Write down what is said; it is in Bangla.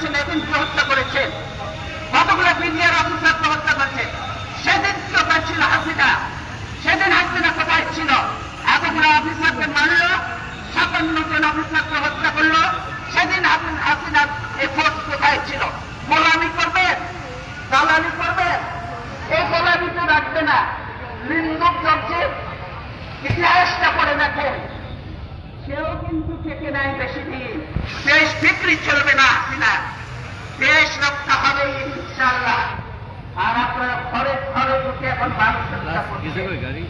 করছেন এদিনকে হত্যা করেছেন? কতগুলো বিডিআর অফিসারকে হত্যা করেছে সেদিন কোথায় ছিল হাসিনা? সেদিন হাসিনা কোথায় ছিল? এতগুলো অফিসারকে মারল, সাতান্ন জন অফিসারকে হত্যা করল, সেদিন হাসিনা এই ফোর্স কোথায় ছিল? গোলামি করবে দালালি করবে এই গোলামি তো রাখবে না। নিন্দুক চলছে ইতিহাসটা পড়ে দেখেন। সেও কিন্তু থেকে নাই বেশি দিন। দেশ বিক্রি চলবে না। ਕਿਸੇ ਕੋਈ ਗਾਰੀ